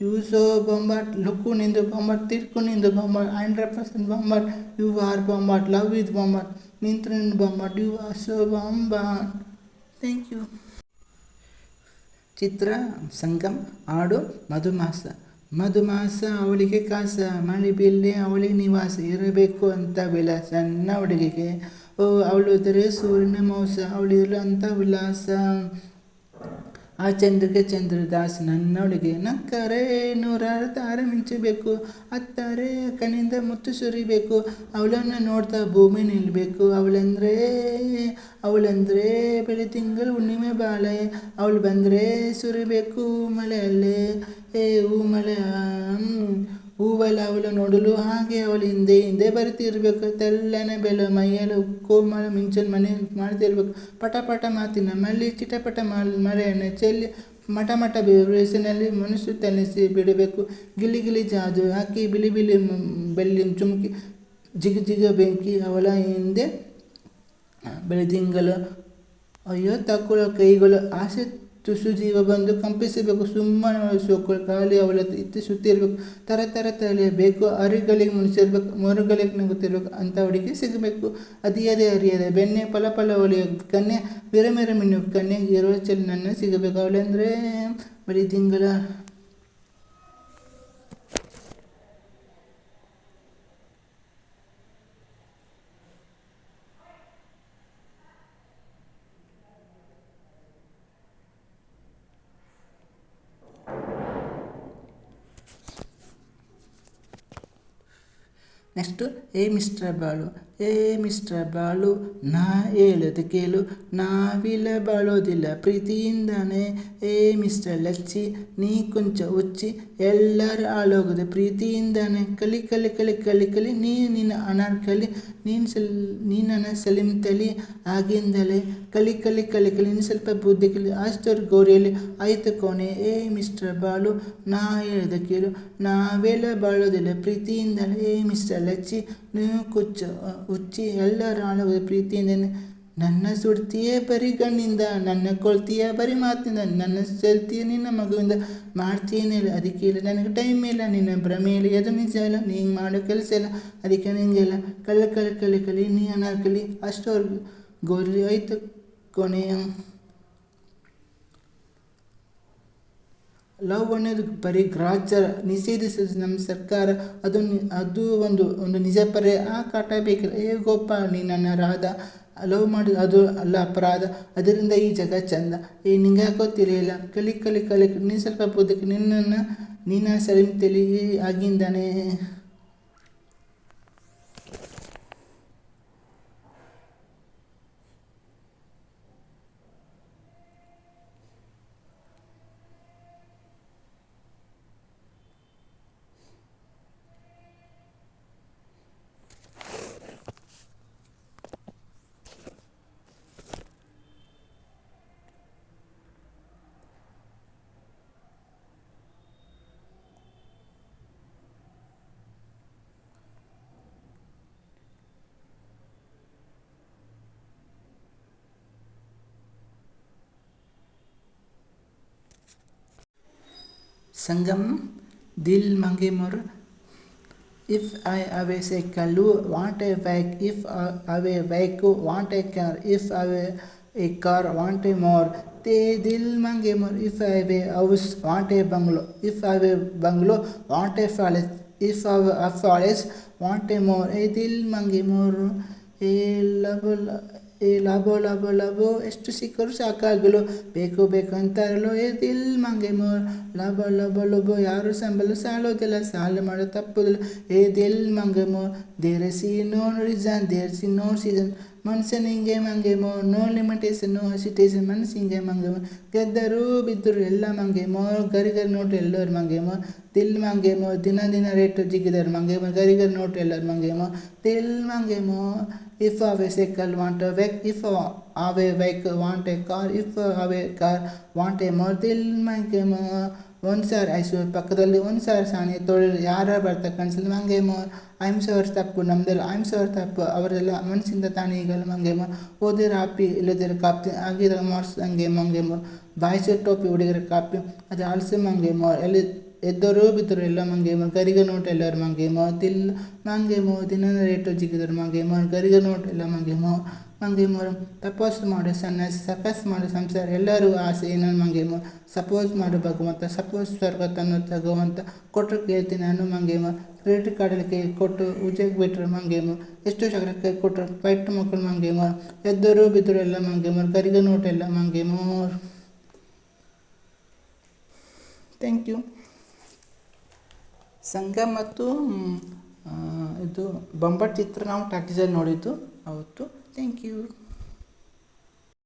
ಯು ಸೋ ಬೊಂಬಾಟ್ ಲುಕ್ಕು ನಿಂದು ಬೊಂಬಾಟ್ ತಿರ್ಕು ನಿಂದು ಬೊಂಬಾಟ್ ಹಂಡ್ರೆಡ್ ಪರ್ಸೆಂಟ್ ಬೊಂಬಾಟ್ ಯು ಆರ್ ಬೊಂಬಾಟ್ ಲವ್ ಇದು ಬೊಂಬಾಟ್ ನಿಂತ್ರ ನಿಂದು ಬೊಂಬಾಟ್ ಯು ಆರ್ ಸೋ ಬೊಂಬಾಟ್ ಥ್ಯಾಂಕ್ ಯು ಚಿತ್ರ, ಸಂಗಮ್ ಹಾಡು ಮಧುಮಾಸ. ಮಧುಮಾಸ ಅವಳಿಗೆ ಕಾಸ, ಮಳೆ ಬಿಲ್ಲೆ ಅವಳಿಗೆ ನಿವಾಸ, ಇರಬೇಕು ಅಂತ ವಿಳಾಸ ಸಣ್ಣ ಹುಡುಗಿಗೆ, ಓ ಅವಳಿದ್ರೆ ಸೂರ್ಯನ ಮೋಸ ಅವಳಿರಲು ಅಂತ ವಿಲಾಸ ಆ ಚಂದ್ರಗೆ ಚಂದ್ರದಾಸ್ ನನ್ನೊಳಗೆ ನಕ್ಕರೆ ನೂರಾರು ತಾರೆ ಮಿಂಚಬೇಕು ಹತ್ತಾರೆ ಕಣ್ಣಿಂದ ಮುತ್ತು ಸುರಿಬೇಕು, ಅವಳನ್ನು ನೋಡ್ತಾ ಭೂಮಿ ನಿಲ್ಲಬೇಕು ಅವಳಂದ್ರೆ ಅವಳಂದ್ರೆ ಬೆಳೆ ತಿಂಗಳು ಹುಣ್ಣಿಮೆ ಬಾಳೆ, ಅವಳು ಬಂದರೆ ಸುರಿಬೇಕು ಮಳೆಯಲ್ಲೇ, ಏ ಹೂ ಮಳೆ ಹೂವಲ್ಲ ಅವಳು ನೋಡಲು ಹಾಗೆ ಅವಳು ಹಿಂದೆ ಹಿಂದೆ ಬರುತ್ತಿರಬೇಕು. ತೆಲ್ಲನೆ ಬೆಲ ಮೈಯಲ್ಲಿ ಕೋಮಲ ಮಿಂಚಲು ಮನೆ ಮಾಡ್ತಿರ್ಬೇಕು. ಪಟ ಪಟ ಮಾತಿನ ಮಲ್ಲಿ ಚಿಟಪಟ ಮರೆಯನ್ನು ಚೆಲ್ಲಿ ಮಠ ಮಠ ಬೇಸಿನಲ್ಲಿ ಮನಸ್ಸು ತಲೆಸಿ ಬಿಡಬೇಕು. ಗಿಲಿ ಗಿಲಿ ಜಾದು ಹಾಕಿ ಬಿಳಿ ಬಿಳಿ ಬೆಳ್ಳಿ ಚುಮುಕಿ ಜಿಗ ಜಿಗ ಬೆಂಕಿ ಅವಳ ಹಿಂದೆ ಬೆಳೆದಿಂಗಲು ಅಯ್ಯೋ ತಕ್ಕುಳ ಕೈಗಳು ಆಸೆ ತುಸು ಜೀವ ಬಂದು ಕಂಪಿಸಬೇಕು, ಸುಮ್ಮನೆ ಸೊಕ್ಕಳು ಖಾಲಿ ಅವಳ ಇತ್ತು ಸುತ್ತಿರ್ಬೇಕು ತರ ತರ ತಲೆಯಬೇಕು ಅರಿಗಳಿಗೆ ಮುನಿಸಿರ್ಬೇಕು, ಮರುಗಳಿಗೆ ನುಗ್ಗುತ್ತಿರ್ಬೇಕು ಅಂತ ಅವಳಿಗೆ ಸಿಗಬೇಕು. ಅದಿಯದೆ ಅರಿಯದೆ, ಬೆಣ್ಣೆ ಫಲ ಫಲ ಒಲೆಯ ಕನ್ಯೆ ವಿರಮಿರ ಮಿನ್ನು ಕನ್ಯೆ ಇರುವ ನನ್ನ ಸಿಗಬೇಕು. ಅವಳೆಂದರೆ ಬರೀ ತಿಂಗಳ ನೆಕ್ಸ್ಟು ಏ ಮಿಸ್ಟರ್ ಬಾಳು ಏ ಮಿಸ್ಟರ್ ಬಾಳು, ನಾ ಹೇಳೋದು ಕೇಳು. ನಾವಿಲ್ಲ ಬಾಳೋದಿಲ್ಲ, ಪ್ರೀತಿಯಿಂದಾನೆ. ಏ ಮಿಸ್ಟರ್ ಲಚ್ಚಿ, ನೀ ಕೊಂಚ ಉಚ್ಚಿ ಎಲ್ಲರೂ ಹಾಳೋಗೋದು ಪ್ರೀತಿಯಿಂದಾನೆ. ಕಲಿ ಕಲಿ ಕಲಿ ಕಲಿ ಕಲಿ, ನೀ ನಿನ್ನ ಅನಾರ್ಕಲಿ ನೀನು ಸಲ್ ನೀ ಸಲಿಮ್ ಸಲಿಂ ತಲಿ ಆಗಿಂದಲೇ. ಕಲಿ ಕಲಿ ಕಲಿ ಕಲಿ, ನೀನು ಸ್ವಲ್ಪ ಬುದ್ಧಿ ಕಲಿ ಅಷ್ಟರ ಗೌರಿಯಲ್ಲಿ ಆಯ್ತು ಕೋಣೆ ಏ ಮಿಸ್ಟರ್ ಬಾಳು, ನಾ ಹೇಳ್ದೆ ಕೇಳು. ನಾವೆಲ್ಲ ಬಾಳೋದಿಲ್ಲ ಪ್ರೀತಿಯಿಂದಲೇ ಏ ಮಿಸ್ಟರ್ ಲಚ್ಚಿ ನೀವು ಕುಚ್ಚ ಹುಚ್ಚಿ ಎಲ್ಲರ ಪ್ರೀತಿಯಿಂದ ನನ್ನ ಸುಡ್ತಿಯೇ ಬರೀ ಕಣ್ಣಿಂದ ನನ್ನ ಕೊಳ್ತೀಯ ಬರೀ ಮಾತಿಂದ, ನನ್ನ ಸೆಲ್ತೀಯ ನಿನ್ನ ಮಗುವಿಂದ. ಮಾಡ್ತೀಯೇನಿಲ್ಲ ಅದಕ್ಕೆ ಇಲ್ಲ, ನನಗೆ ಟೈಮ್ ಇಲ್ಲ, ನಿನ್ನ ಭ್ರಮೆ ಇಲ್ಲ, ಅದು ನಿಜ ಇಲ್ಲ, ನೀನು ಮಾಡೋ ಕೆಲಸ ಇಲ್ಲ, ಅದಕ್ಕೆ ನಿಂಗೆಲ್ಲ ಕಳ್ಳ ಕಳ್ಳ ಕಲಿ ಕಲಿ ನೀ ಅನಾರ್ಕಲಿ ಅಷ್ಟವ್ರಿಗೆ ಗೋಲಿ ಆಯ್ತು ಕೊನೆಯ ಲವ್ ಅನ್ನೋದು ಬರೀ ಗ್ರಾಚಾರ ನಿಷೇಧಿಸಿದ ನಮ್ಮ ಸರ್ಕಾರ. ಅದು ಅದು ಒಂದು ಒಂದು ನಿಜ ಪರಿ. ಆ ಕಾಟ ಬೇಕಿಲ್ಲ ಏ ಗೋಪಾಲ್ ನೀ ನನ್ನ ರಾಧ ಲವ್ ಮಾಡಿ, ಅದು ಅಲ್ಲ ಅಪರಾಧ. ಅದರಿಂದ ಈ ಜಗ ಚಂದ. ಏ, ನಿಂಗೆ ಯಾಕೋ ತಿಳಿಯಲ್ಲ ಕಲಿ ಕಲಿ ಕಲಿ ನೀನು ಸ್ವಲ್ಪ ಬುದ್ಧಕ್ಕೆ ನಿನ್ನನ್ನು ನೀನು ತಿಳಿ ಆಗಿಂದಾನೆ. సంగం దిల్ మంగే మొర్. ఇఫ్ ఐ అవే కళ్ళు want a bike if have bike want a car if have a car want a more. తే దిల్ మంగే more. If have house want a bungalow if have bungalow want a palace if have palace want a more. ఏ దిల్ మంగే more. ఏ love ಲಬ್ ಏ ಲಾಭೋ ಲಾಭೋ ಲಾಭೋ, ಎಷ್ಟು ಸಿಕ್ಕರೂ ಸಾಕಾಗಲು. ಬೇಕು ಬೇಕು ಅಂತಾರಲು ಏ ದಿಲ್ ಮಂಗೆ ಮೋ. ಲಾಭ ಲಾಭ, ಲೋಭೋ, ಯಾರು ಸಂಬಳ ಸಾಲೋದಿಲ್ಲ, ಸಾಲ ಮಾಡೋ ತಪ್ಪುದಿಲ್ಲ. ಏ ದಿಲ್ ಮಂಗೆ more. There is no reason there is no season ಮನುಷ್ಯನಿಂಗೆ ಮಂಗೆ more no limitation no hesitation ಮನಸ್ಸಿಂಗೆ ಮಂಗೆ ಮೋ ಗೆದ್ದರು ಬಿದ್ದರು ಎಲ್ಲ ಮಂಗೆ ಮೋ ಗರಿಗರ್ ನೋಟ್ ಎಲ್ಲರು ಮಂಗೆ ಮೋ ದಿಲ್ ಮಂಗೆ ಮೋ ದಿನ ದಿನ ರೇಟು ಜಿಗಿದರು ಮಂಗೆ ಮೋ ಗರಿಗರ್ ನೋಟ್ ಎಲ್ಲರು ಮಂಗೆ ಮೋ ದಿಲ್ ಮಂಗೆ more if have cycle want a bike if have bike want a car if have car want a more ದಿಲ್ ಮಂಗೆ ಮೋ ಒಂದು ಸಾವಿರ ಐಸು ಪಕ್ಕದಲ್ಲಿ ಒಂದು ಸಾವಿರ ಸಾನಿ ತೊಳೆದು ಯಾರು ಬರ್ತಾ ಕನ್ಸಲ್ ಮಂಗೆ ಮೋ ಐಮ್ ಸಾವಿರ ತಪ್ಪು, ನಮ್ದೆಲ್ಲ ಐಮ್ ಸಾವಿರ ತಪ್ಪು. ಅವರೆಲ್ಲ ಮನಸ್ಸಿಂದ ತಾನೇ ಈಗಲ್ಲ ಮಂಗೇಮ ಓದಿರ ಹಾಪಿ ಇಲ್ಲದಿರ ಕಾಪಿ, ಆಗಿರೋ ಮಾರ್ಸ್ ಹಂಗೆ ಮಂಗೆ ಮೋ ಬಾಯ್ಸ ಟೋಪಿ ಹುಡುಗರ ಕಾಪಿ, ಅದು ಅಳಸೆ ಮಂಗೇಮ ಎಲ್ಲಿ ಎದ್ದವರು ಬಿದ್ದರು ಎಲ್ಲ ಮಂಗೇಮ ಗರಿಗ ನೋಟ್ ಎಲ್ಲರು ಮಂಗೆ ತಿಲ್ ದಿಲ್ ಮಂಗೆ ಮೋ ದಿನ ರೇಟು ಜಿಗಿದ್ರು ಮಂಗೆ ಮೋ, ಗರಿಗ ನೋಟ್ ಎಲ್ಲ ಮಂಗೆ ಮೋ. ಮಂಗೆ ಮೋರು ತಪೋಸ್ ಮಾಡು ಸನ್ಯಾಸ ಸಕಸ್ ಮಾಡು ಸಂಸಾರ, ಎಲ್ಲರೂ ಆಸೆ ಏನನ್ನು ಮಂಗೆ ಸಪೋಸ್ ಮಾಡು ಭಗವಂತ ಸಪೋಸ್ ಸ್ವರ್ಗ ತನ್ನ ಭಗವಂತ ಕೊಟ್ಟರು ಕೇಳ್ತೀನಿ, ನಾನು ಮಂಗೆ ಮೋ ಕ್ರೆಡಿಟ್ ಕಾರ್ಡಲ್ಲಿ ಕೊಟ್ಟು ಉದ್ಯೋಗ ಬಿಟ್ಟರು ಮಂಗೆ ಮೋ, ಎಷ್ಟು ಶಕ್ರ ಕೈ ಕೊಟ್ಟರು ಪೈಟ್ ಮಕ್ಕಳು ಮಂಗೆ ಎದ್ದರು ಬಿದ್ದರು ಎಲ್ಲ ಮಂಗೆ ಮೋರ್ ನೋಟ ಎಲ್ಲ ಮಂಗೆ ಮೋರ್ ಥ್ಯಾಂಕ್ ಯು ಸಂಘ ಮತ್ತು ಇದು ಬೊಂಬಟ್ ಚಿತ್ರ ನಾವು ಟಾಕೀಸಲ್ಲಿ ನೋಡಿದ್ದು, ಅವತ್ತು. Thank you